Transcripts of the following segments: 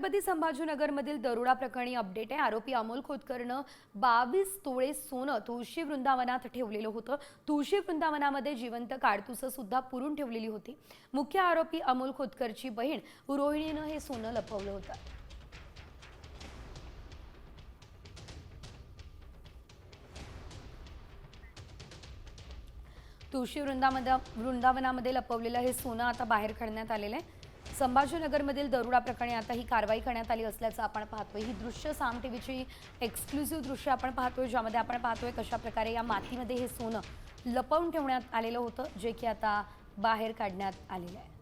छत्रपती संभाजीनगरमधील दरोडा प्रकरणी अपडेट आहे. आरोपी अमोल खोतकरनं बावीस तोळे सोनं तुळशी वृंदावनात ठेवलेलं होतं. तुळशी वृंदावनामध्ये जिवंत काडतुसं सुद्धा पुरून ठेवलेली होती. मुख्य आरोपी अमोल खोतकरची बहीण रोहिणीनं हे सोनं लपवलं होतं. तुळशी वृंदामध्ये वृंदावनामध्ये लपवलेलं हे सोनं आता बाहेर काढण्यात आलेलं आहे. संभाजीनगरमधील दरोडा प्रकरणी आता ही कारवाई करण्यात आली असल्याचं आपण पाहतोय. ही दृश्य साम टीव्हीची एक्सक्लुझिव्ह दृश्य आपण पाहतोय ज्यामध्ये आपण पाहतोय कशा प्रकारे या मातीमध्ये हे सोनं लपवून ठेवण्यात आलेलं होतं जे की आता बाहेर काढण्यात आलेलं आहे.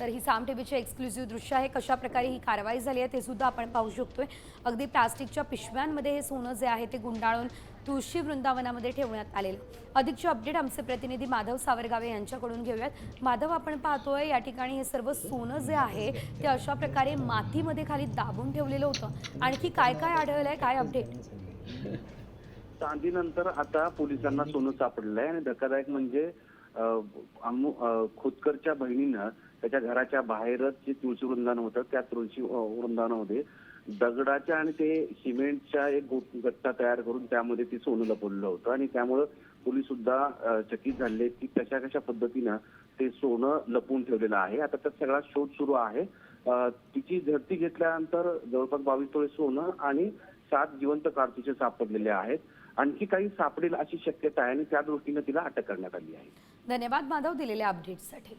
तर ही साम टीव्हीची एक्सक्लुझिव्ह दृश्य आहे. कशा प्रकारे ही कारवाई झाली आहे ते सुद्धा आपण पाहू शकतोय. अगदी प्लास्टिकच्या पिशव्यांमध्ये हे सोनं जे आहे ते गुंडाळून तुळशी वृंदावनामध्ये ठेवण्यात आलेलं. अधिकचे अपडेट आमचे प्रतिनिधी माधव सावरगावे यांच्याकडून घेऊयात. माधव आपण पाहतोय या ठिकाणी हे सर्व सोनं जे आहे ते अशा प्रकारे मातीमध्ये खाली दाबून ठेवलेलं होतं. आणखी काय काय आढळलंय काय अपडेट चांदीनंतर आता पोलिसांना सोनं सापडलंय आणि धक्कादायक म्हणजे खोतकरच्या बहिणीनं त्याच्या घराच्या बाहेरच जे तुळशी वृंदावन होतं त्या तुळशी वृंदावनामध्ये दगडाच्या आणि ते सिमेंटच्या एक गट्टा तयार करून त्यामध्ये ते सोनं लपवलेलं होतं. आणि त्यामुळं पोलीस सुद्धा चकित झाले की कशा कशा पद्धतीनं ते सोनं लपवून ठेवलेलं आहे. आता त्यात सगळा शोध सुरू आहे. तिची झडती घेतल्यानंतर जवळपास बावीस तोळे सोनं आणि सात जिवंत कारतुसे सापडलेले आहेत. आणखी काही सापडेल अशी शक्यता आहे आणि त्या दृष्टीने तिला अटक करण्यात आली आहे. धन्यवाद माधव दिलेल्या अपडेटसाठी.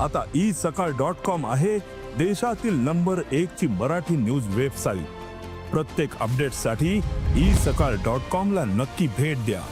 आता ई सकाळ डॉट कॉम आहे देशातील नंबर एक ची मराठी न्यूज वेबसाईट प्रत्येक अपडेटसाठी ई सकाळ डॉट कॉम ला नक्की भेट द्या.